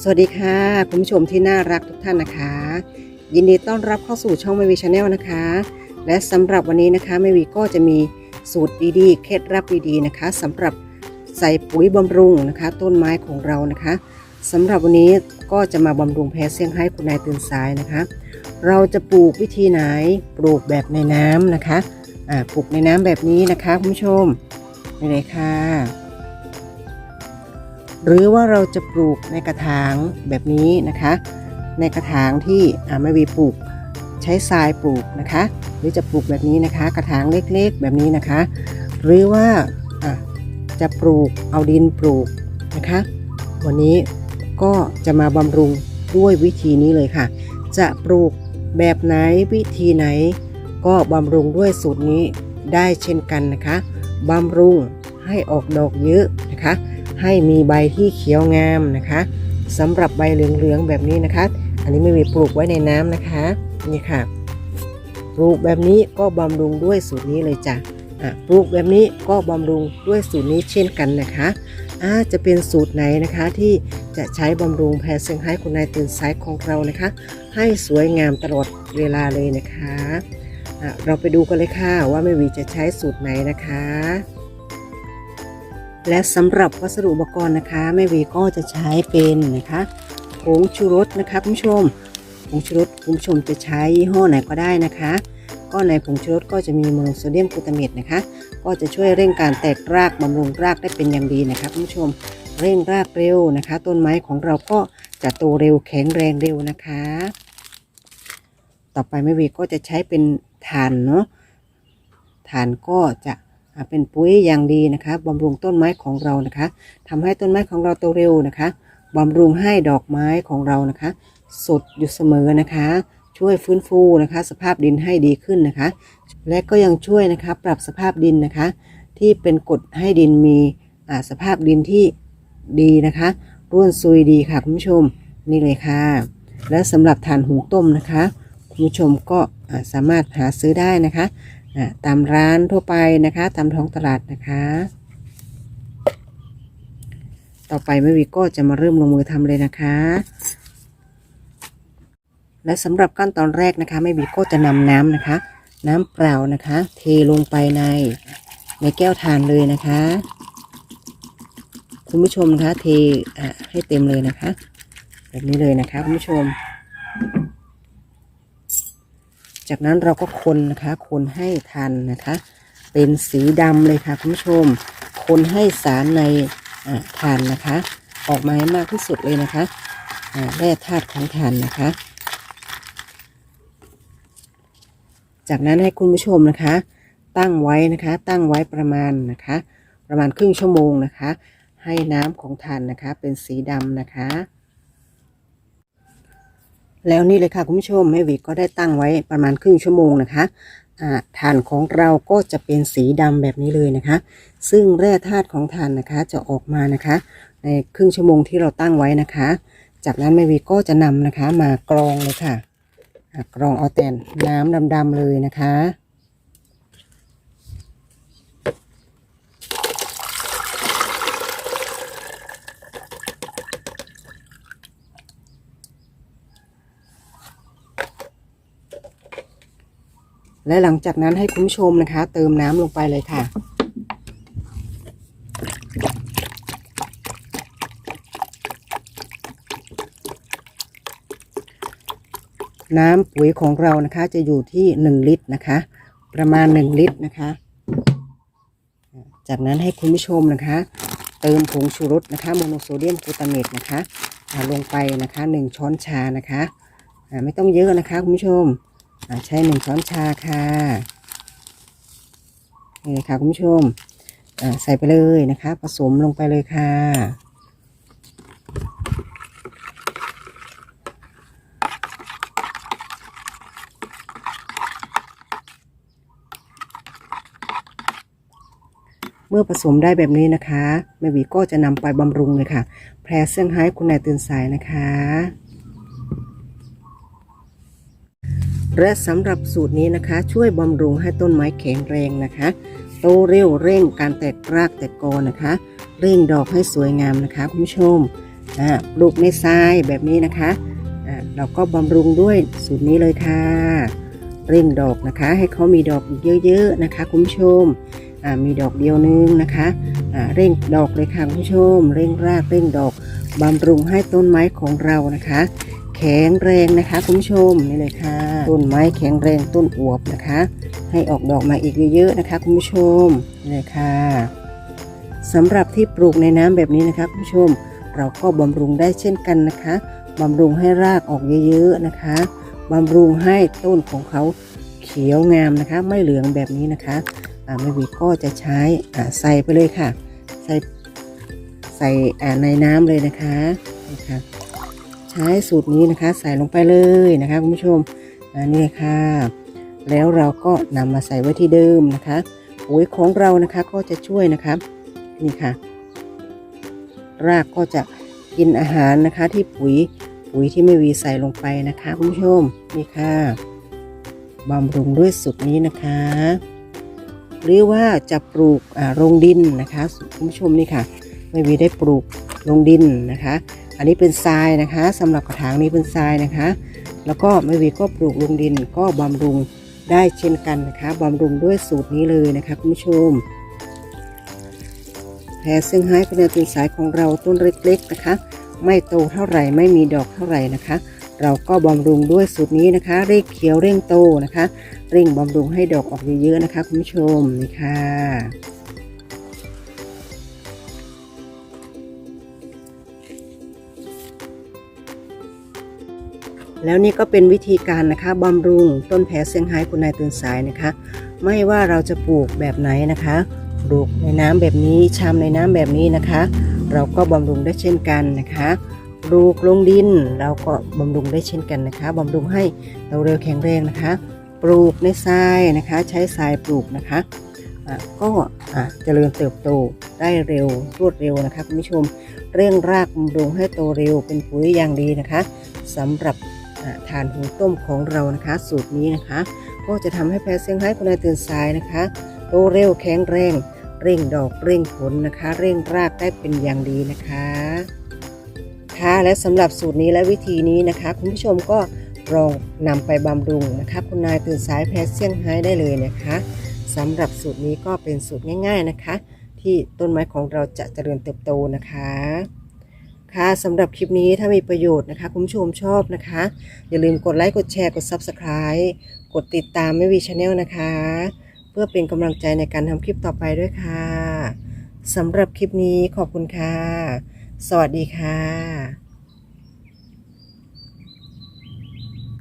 สวัสดีค่ะคุณผู้ชมที่น่ารักทุกท่านนะคะ ยินดีต้อนรับเข้าสู่ช่องไมวีชาแนลนะคะ และสำหรับวันนี้นะคะไมวีก็จะมีสูตรดีๆ เคล็ดลับดีๆนะคะสำหรับใส่ปุ๋ยบำรุงนะคะ ต้นไม้ของเรานะคะสำหรับวันนี้ก็จะมาบำรุงแพรเซี่ยงไฮ้คุณนายตื่นสายนะคะ เราจะปลูกวิธีไหนปลูกแบบในน้ำนะคะปลูกในน้ำแบบนี้นะคะคุณผู้ชมนี่เลยค่ะ หรือว่าเราจะปลูกในกระถางแบบนี้นะคะ ในกระถางที่อ่าไม่วีปลูกใช้ทรายปลูกนะคะ หรือจะปลูกแบบนี้นะคะ กระถางเล็กๆแบบนี้นะคะ หรือว่าะจะปลูกเอาดินปลูกนะคะ วันนี้ก็จะมาบำรุงด้วยวิธีนี้เลยค่ะ จะปลูกแบบไหนวิธีไหน ก็บำรุงด้วยสูตรนี้ได้เช่นกันนะคะบำรุงให้ออกดอกเยอะนะคะ ให้มีใบที่เขียวงามนะคะสำหรับใบเหลืองๆแบบนี้นะคะ อันนี้ไม่มีปลูกไว้ในน้ำนะคะนี่ค่ะ ปลูกแบบนี้ก็บำรุงด้วยสูตรนี้เลยจ้ะปลูกแบบนี้ก็บำรุงด้วยสูตรนี้เช่นกันนะคะอาจะเป็นสูตรไหนนะคะที่จะใช้บำรุงแพรเซี่งไฮ้คุณนายตื่นสายของเรานะคะ ให้สวยงามตลอดเวลาเลยนะคะะเราไปดูกันเลยค่ะว่าแม่วีจะใช้สูตรไหนนะคะ และสำหรับวัสดุอุปกรณ์นะคะแม่วีก็จะใช้เป็นนะคะผงชูรสนะคะคุณผู้ชมผงชูรสคุณผู้ชมจะใช้ยี่ห้อไหนก็ได้นะคะก็ในผงชูรสก็จะมีโมโนโซเดียมกลูตาเมตนะคะ ก็จะช่วยเร่งการแตกรากบำรุงรากได้เป็นอย่างดีนะคะคุณผู้ชมเร่งรากเร็วนะคะ ต้นไม้ของเราก็จะโตเร็วแข็งแรงเร็วนะคะ ต่อไปแม่วีก็จะใช้เป็นถ่านเนาะถ่านก็จะ เป็นปุ๋ยอย่างดีนะคะบำรุงต้นไม้ของเรานะคะทำให้ต้นไม้ของเราโตเร็วนะคะบำรุงให้ดอกไม้ของเรานะคะ สดอยู่เสมอนะคะ ช่วยฟื้นฟูนะคะ สภาพดินให้ดีขึ้นนะคะ และก็ยังช่วยนะคะปรับสภาพดินนะคะ ที่เป็นกดให้ดินมีสภาพดินที่ดีนะคะ ร่วนซุยดีค่ะคุณผู้ชมนี่เลยค่ะ และสำหรับถ่านหุงต้มนะคะ คุณผู้ชมก็สามารถหาซื้อได้นะคะ ตามร้านทั่วไปนะคะ ตามท้องตลาดนะคะ ต่อไปแม่วีก็จะมาเริ่มลงมือทำเลยนะคะ และสำหรับขั้นตอนแรกนะคะแม่บีก็จะนำน้ำนะคะ น้ำเปล่านะคะ เทลงไปในในแก้วทานเลยนะคะ คุณผู้ชมนะคะเทให้เต็มเลยนะคะ แบบนี้เลยนะคะคุณผู้ชม จากนั้นเราก็คนนะคะ คนให้ทันนะคะ เป็นสีดำเลยค่ะคุณผู้ชม คนให้สารในอ่านนะคะ ออกมาให้มากที่สุดเลยนะคะแร่ธาตุของถ่านนะคะ จากนั้นให้คุณผู้ชมนะคะ ตั้งไว้นะคะ ตั้งไว้ประมาณนะคะ ประมาณครึ่งชั่วโมงนะคะ ให้น้ำของถ่านนะคะ เป็นสีดำนะคะ แล้วนี่เลยค่ะคุณผู้ชมแม่วีก็ได้ตั้งไว้ประมาณครึ่งชั่วโมงนะคะอาถ่านของเราก็จะเป็นสีดำแบบนี้เลยนะคะ ซึ่งแร่ธาตุของฐานนะคะจะออกมานะคะ ในครึ่งชั่วโมงที่เราตั้งไว้นะคะ จากนั้นแม่วีก็จะนำนะคะมากรองเลยค่ะกรองเอาแต่น้ำดำๆเลยนะคะ และหลังจากนั้นให้คุณผู้ชมนะคะ เติมน้ำลงไปเลยค่ะ น้ำปุ๋ยของเรานะคะจะอยู่ที่ 1 ลิตรนะคะ ประมาณ 1 ลิตรนะคะ จากนั้นให้คุณผู้ชมนะคะ เติมผงชูรสนะคะโมโนโซเดียมกลูตาเมตนะคะลงไปนะคะ 1 ช้อนชานะคะไม่ต้องเยอะนะคะคุณผู้ชม อ่าใช้1ช้อนชาค่ะนี่ค่ะคุณผู้ชมใส่ไปเลยนะคะ ผสมลงไปเลยค่ะ เมื่อผสมได้แบบนี้นะคะแม่วีก็จะนำไปบำรุงเลยค่ะ แพรเซี่ยงไฮ้คุณนายตื่นสายนะคะ และสำหรับสูตรนี้นะคะ ช่วยบำรุงให้ต้นไม้แข็งแรงนะคะ โตเร็วเร่งการแตกรากแตกกอนะคะเร่งดอกให้สวยงามนะคะคุณผู้ชมอ่าปลูกในทรายแบบนี้นะคะอ่าเราก็บำรุงด้วยสูตรนี้เลยค่ะ เร่งดอกนะคะ ให้เขามีดอกเยอะๆนะคะ คุณผู้ชมอ่ามีดอกเดียวนึงนะคะอ่าเร่งดอกเลยค่ะคุณผู้ชม เร่งรากเร่งดอกบำรุงให้ต้นไม้ของเรานะคะ แข็งแรงนะคะคุณผู้ชมนี่เลยค่ะ ต้นไม้แข็งแรงต้นอวบนะคะ ให้ออกดอกมาอีกเยอะๆนะคะคุณผู้ชมนี่เลยค่ะสำหรับที่ปลูกในน้ำแบบนี้นะคะคุณผู้ชม เราก็บำรุงได้เช่นกันนะคะบำรุงให้รากออกเยอะๆนะคะบำรุงให้ต้นของเขาเขียวงามนะคะ ไม่เหลืองแบบนี้นะคะอ่าแม่วีก็จะใช้อ่าใส่ไปเลยค่ะ ใส่ใส่อ่าในน้ำเลยนะคะนี่ค่ะ ใช้สูตรนี้นะคะ ใส่ลงไปเลยนะคะคุณผู้ชมอ่านี่ค่ะ แล้วเราก็นำมาใส่ไว้ที่เดิมนะคะปุ๋ยของเรานะคะก็จะช่วยนะคะนี่ค่ะ รากก็จะกินอาหารนะคะ ที่ปุ๋ยปุ๋ยที่ไม่วีใส่ลงไปนะคะคุณผู้ชมนี่ค่ะบำรุงด้วยสูตรนี้นะคะ หรือว่าจะปลูกอ่าลงดินนะคะคุณผู้ชมนี่ค่ะ ไม่วีได้ปลูกลงดินนะคะ อันนี้เป็นทรายนะคะสำหรับกระถางนี้เป็นทรายนะคะ แล้วก็ไม่วีก็ปลูกลงดินก็บำรุงได้เช่นกันนะคะบำรุงด้วยสูตรนี้เลยนะคะคุณผู้ชมแพรซึ่งไฮเป็นตีนสายของเราต้นเล็กๆนะคะ ไม่โตเท่าไหร่ไม่มีดอกเท่าไหร่นะคะ เราก็บำรุงด้วยสูตรนี้นะคะเร่งเขียวเร่งโตนะคะเร่งบำรุงให้ดอกออกเยอะๆนะคะคุณผู้ชมนี่ค่ะ แล้วนี่ก็เป็นวิธีการนะคะบำรุงต้นแพรเซี่ยงไฮ้คุณนายตื่นสายนะคะ ไม่ว่าเราจะปลูกแบบไหนนะคะปลูกในน้ำแบบนี้ชามในน้ำแบบนี้นะคะ เราก็บำรุงได้เช่นกันนะคะปลูกลงดินเราก็บำรุงได้เช่นกันนะคะบำรุงให้เราเร็วแข็งแรงนะคะ ปลูกในทรายนะคะ ใช้ทรายปลูกนะคะก็อะเจริญเติบโตได้เร็วรวดเร็วนะคะคุณผู้ชม เร่งรากบำรุงให้โตเร็วเป็นปุ๋ยอย่างดีนะคะสำหรับ ทานหุงต้มของเรานะคะ สูตรนี้นะคะ ก็จะทำให้แพรเซี่ยงไฮ้คุณนายตื่นสายนะคะโตเร็วแข็งแรง เร่งดอกเร่งผลนะคะ เร่งรากได้เป็นอย่างดีนะคะค่ะและสำหรับสูตรนี้และวิธีนี้นะคะ คุณผู้ชมก็ลองนำไปบำรุงนะคะ คุณนายตื่นสายแพรเซี่ยงไฮ้ได้เลยนะคะสำหรับสูตรนี้ก็เป็นสูตรง่าย ๆนะคะ ที่ต้นไม้ของเราจะเจริญเติบโตนะคะ ค่ะสำหรับคลิปนี้ถ้ามีประโยชน์นะคะ คุณผู้ชมชอบนะคะ อย่าลืมกดไลค์ กดแชร์ กด Subscribe กดติดตามไม่วีชาแนลนะคะ เพื่อเป็นกำลังใจในการทำคลิปต่อไปด้วยค่ะสำหรับคลิปนี้ขอบคุณค่ะ สวัสดีค่ะ